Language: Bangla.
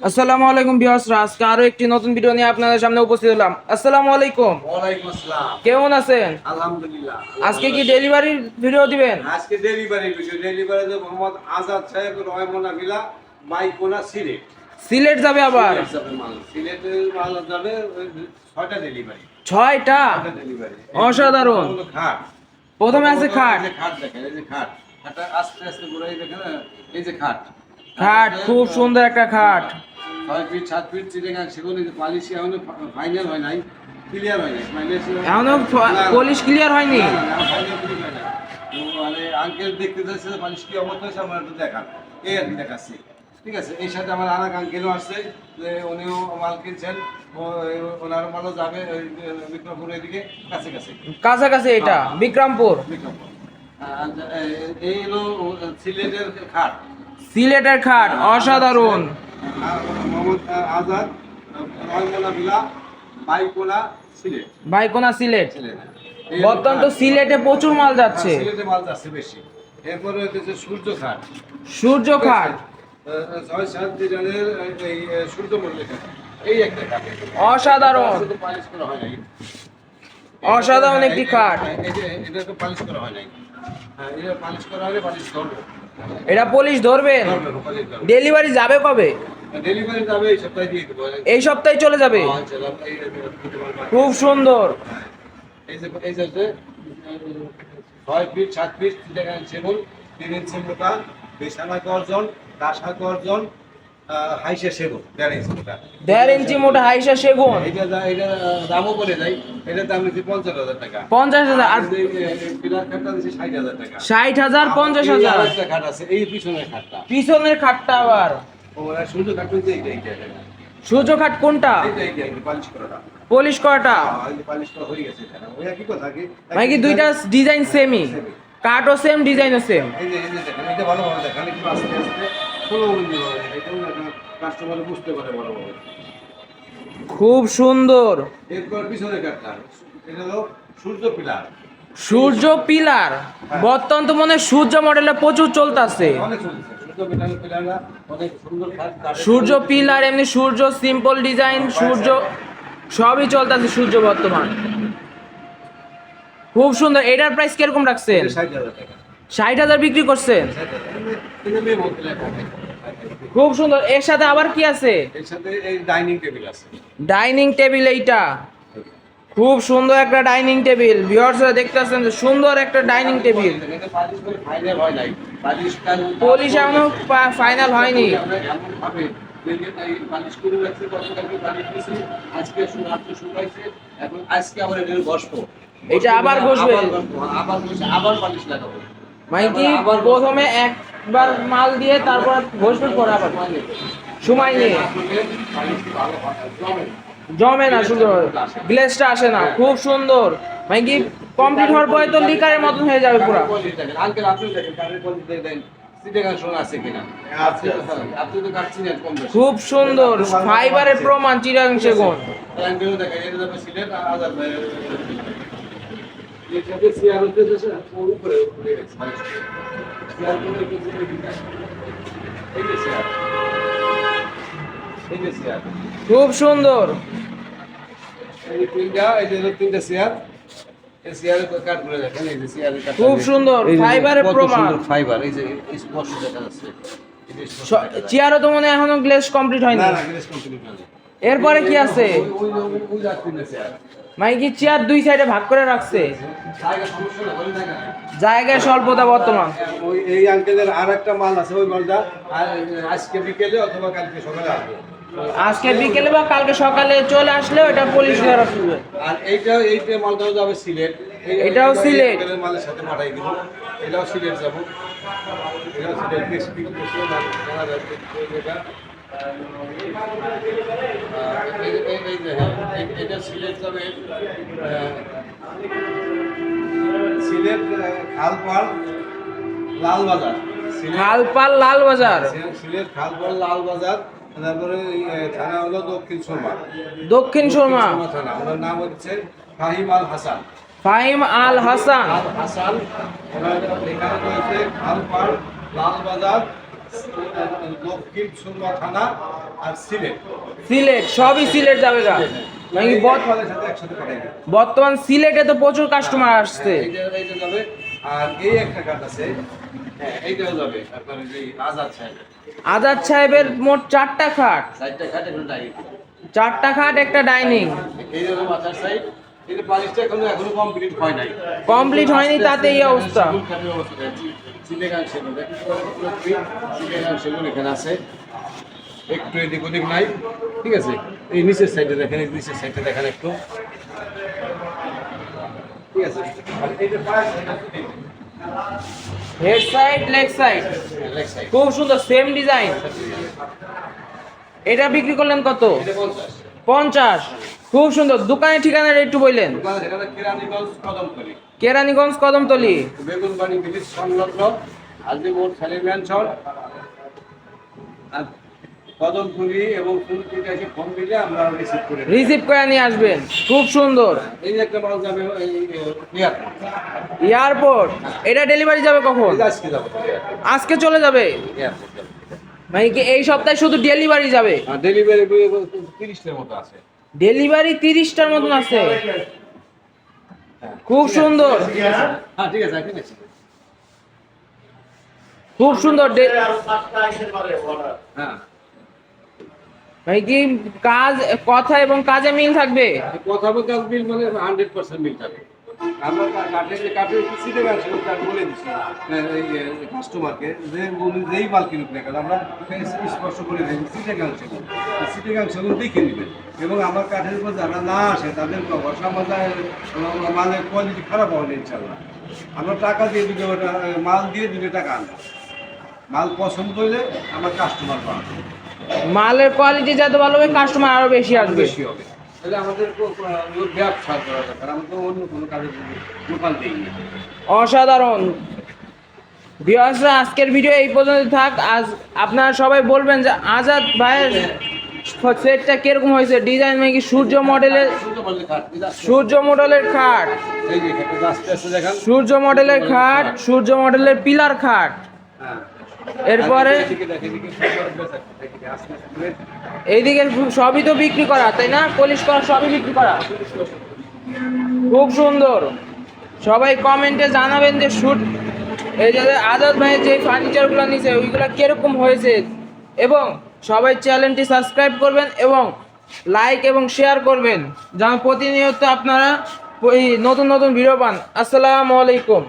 আসসালামু আলাইকুম বিহাসরা আজকে আরও একটি নতুন ভিডিও নিয়ে আপনাদের সামনে উপস্থিত হলাম। আসসালামু আলাইকুম। ওয়ালাইকুম আসসালাম। কেমন আছেন? আলহামদুলিল্লাহ। আজকে কি ডেলিভারির ভিডিও দিবেন? আজকে ডেলিভারি বিষয় ডেলিভারি যে মোহাম্মদ আজাদ সাহেব রহমনা ভিলা বাইকোনা সিলেট। সিলেট যাবে আবার? সিলেট মাল। মাল যাবে ছয়টা ডেলিভারি ছয়টা? ডেলিভারি অসাধারণ। খাট। প্রথমে আছে খাট। এই খাট দেখেন এই যে খাট। খাটটা আস্তে আস্তে ঘুরাই দেখেন? এই যে খাট। খাট খুব সুন্দর একটা খাট। ছয় ফিট সাত ফিট চিটেগাং সেগুলো পালিশি এখনও ফাইনাল হয় নাই ক্লিয়ার হয় নাই এখনও পলিশ ক্লিয়ার হয়নি? মানে আঙ্কেল দেখতে চাইছে মানুষ কি অবস্থা হয়েছে আমার একটু দেখান। এই আর কি দেখাচ্ছি। ঠিক আছে এই সাথে আমার আর এক আঙ্কেলও আসছে যে উনিও মাল কিনছেন ওনার মালও যাবে ওই বিক্রমপুর এদিকে কাছে কাছে কাছাকাছি এটা বিক্রমপুর। বিক্রমপুর। এই হলো সিলেটের খাট। সিলেটের খাট অসাধারণ। মোহাম্মদ আজাদ রহমনা বিলা বাইকোনা সিলেট। বাইকোনা সিলেট। সিলেট বর্তমান তো সিলেটে প্রচুর মাল যাচ্ছে। সিলেটে মাল যাচ্ছে বেশি। এরপরে হচ্ছে সূর্য খাট সূর্য খাট ছয় সাত ডিজাইনের এই এই একটা অসাধারণ। পালিশ করা হয় নাই। অসাধারণ একটি খাট এটা তো পালিশ করা হয় নাই। হ্যাঁ এটা পালিশ করা হলে পালিশ করবে এটা পলিশ ধরবেন ডেলিভারি যাবে কবে? এই সপ্তাহে চলে যাবে? আচ্ছা, খুব সুন্দর। এই যে এই যে ছয় ফিট সাত ফিট সেগুন তিন ইঞ্চি মোটা বিছানা গর্জন কাঁসা গর্জন হাইসে সেগুন দেড় ইঞ্চি মোটা। দেড় ইঞ্চি মোটা হাইসা সেগুন এটা এটা দামও বলে যাই এটার দাম নিচ্ছি পঞ্চাশ হাজার টাকা। পঞ্চাশ হাজার আর পিলার খাটটা ষাট হাজার টাকা। ষাট হাজার পঞ্চাশ হাজার। খাট আছে এই পিছনের খাটটা। পিছনের খাটটা আবার। ও আর সূর্য খাট বলতে এইটা এইটা এইটা। সূর্য খাট কোনটা? পালিশ করাটা। হয়ে মানে কি দুইটা ডিজাইন সেমই কাঠও সেম ডিজাইনও সেম খুব সুন্দর। সূর্য পিলার সূর্য বর্তমান তো মনে হয় সূর্য মডেলে প্রচুর চলতেছে। সূর্য পিলার এমনি সূর্য সিম্পল ডিজাইন সূর্য সবই চলতেছে সূর্য বর্তমান। খুব সুন্দর। এটার প্রাইস কীরকম রাখছেন? ষাট হাজার বিক্রি করছেন। খুব সুন্দর। এর সাথে আবার কি আছে? ডাইনিং টেবিল আছে। ডাইনিং টেবিল এইটা। খুব সুন্দর একটা ডাইনিং টেবিল ভিউয়ার্সরা দেখতেছেন যে সুন্দর একটা ডাইনিং টেবিল পালিশ এখনও ফাইনাল হয়নি। এটা আবার মানে কি প্রথমে একবার মাল দিয়ে তারপর ঘষবে পরে আবার সময় নিয়ে। জমে না সুন্দর। গ্লেসটা আসে না। খুব সুন্দর। মানে কি কমপ্লিট হওয়ার পরে তো লিকারের মতন হয়ে যাবে পুরো। আঙ্কেল আপনি দেখেন, দেখেন। খুব সুন্দর ফাইবারের প্রমাণ চিরাং সেগুন। চেয়ার। খুব সুন্দর। এই তিনটা, এই যে তিনটা চেয়ার। খুব সুন্দর, ফাইবারের প্রমাণ। ফাইবার, এই যে স্পষ্ট দেখা যাচ্ছে। এই যে স্পষ্ট দেখা যাচ্ছে। চেয়ারও তো মনে এখনও গ্লেস কমপ্লিট হয়নি না, না, গ্লেজ complete হয়নি। এরপরে কি আছে। মানে কি চেয়ার দুই সাইডে ভাগ করে রাখছে। জায়গায় স্বল্পতা বর্তমান ওই এই আঙ্কেলের আর একটা মাল আছে ওই মালটা আজকে বিকেলে অথবা কালকে সকালে আসবে আজকে বিকেলে বা কালকে সকালে চলে আসলে ওটা পলিশ দেওয়া শুরু আর এইটা এইটা মালটাও যাবে সিলেট। এই- এটাও সিলেট। এই মালের সাথে পাঠাই দিব। এটাও সিলেট যাব। এটাও সিলেট। এটা এই- এই- এই এই- সিলেট যাবে সিলেট আহ, লালবাজার। সিলেট খালপাল লাল বাজার সিলেট খালপাড় লালবাজার। তারপরে থানা হলো দক্ষিণ সুরমা। দক্ষিণ শর্মা সুরমা। থানা ওনার নাম হচ্ছে ফাহিম আল হাসান। ফাহিম আল হাসান। আল হাসান ওনার এখানে রয়েছে খালপাড় লালবাজার দক্ষিণ সুরমা থানা আর সিলেট। সিলেট সবই সিলেট যাবে গা। মানে বর্তমান সিলেটে তো প্রচুর কাস্টমার আসছে। আর এই একটা কাঠ আছে হ্যাঁ আজাদ সাহেব আজাদ সাহেবের মোট চারটা খাট। চারটা খাট একটা ডাইনিং কমপ্লিট হয় নাই। কমপ্লিট হয়নি তাতে এই অবস্থা। একটু এদিক ওদিক নাই ঠিক আছে? এই নিচের সাইডে দেখেন এই নিচের সাইডে দেখেন একটু। ঠিক আছে? হেড সাইড লেগ সাইড খুব সুন্দর সেম ডিজাইন এটা বিক্রি করলেন কত? পঞ্চাশ। খুব সুন্দর। দোকানের ঠিকানাটা একটু বললেন। কেরানীগঞ্জ কদম কেরানীগঞ্জ কদমতলি। বেগুনবাড়ি ব্রিজ সংলগ্ন এবং ফুলপুরি এসে ফোন দিলে আমরা রিসিভ করে রিসিভ করে নিয়ে আসবেন। খুব সুন্দর। এই যে একটা মাল যাবে এয়ারপোর্ট এয়ারপোর্ট এটা ডেলিভারি যাবে কখন? আজকে যাব আজকে চলে যাবে? মানে কি এই সপ্তাহে শুধু ডেলিভারি যাবে? ডেলিভারি তিরিশটার মতো আছে। ডেলিভারি তিরিশটার মতন আছে? খুব সুন্দর। হ্যাঁ ঠিক আছে ঠিক আছে। খুব সুন্দর। হ্যাঁ। মানে কি কাজ, কথা এবং কাজে মিল থাকবে? কথা বলতে বিল মানে হান্ড্রেড পার্সেন্ট বিল থাকবে। আমরা কাঠের যে কাঠের সিটে বলে কাস্টমারকে যে উনি যেই মাল আমরা করে দিই সিটে সিটে এবং আমার কাঠের উপর যারা না আসে, তাদের মালের কোয়ালিটি খারাপ হবে ইনশাল্লাহ। আমরা টাকা দিয়ে দিলে মাল দিয়ে দিলে টাকা আনব। মাল পছন্দ হইলে আমার কাস্টমার পাওয়া। মালের কোয়ালিটি যত ভালো হবে কাস্টমার আরও বেশি আসবে। বেশি হবে। তাহলে আমাদের ব্যবসা করা দরকার। আমরা তো অন্য কোনো কাজে দোকান দিই অসাধারণ। বিয়াসরা আজকের ভিডিও এই পর্যন্ত থাক। আজ আপনারা সবাই বলবেন যে আজাদ ভাইয়ের সেটটা কীরকম হয়েছে? ডিজাইন নাকি সূর্য মডেলের সূর্য মডেলের খাট সূর্য মডেলের খাট। সূর্য মডেলের পিলার খাট। হ্যাঁ। এরপরে। এইদিকে সবই তো বিক্রি করা, তাই না? পলিশ করা, সবই বিক্রি করা। খুব সুন্দর। সবাই কমেন্টে জানাবেন যে শুট এই যে আজাদ ভাইয়ের যে ফার্নিচারগুলো নিছে, ওইগুলো কীরকম হয়েছে? এবং সবাই চ্যানেলটি সাবস্ক্রাইব করবেন এবং লাইক এবং শেয়ার করবেন। যেন প্রতিনিয়ত আপনারা নতুন নতুন ভিডিও পান। আসসালামু আলাইকুম।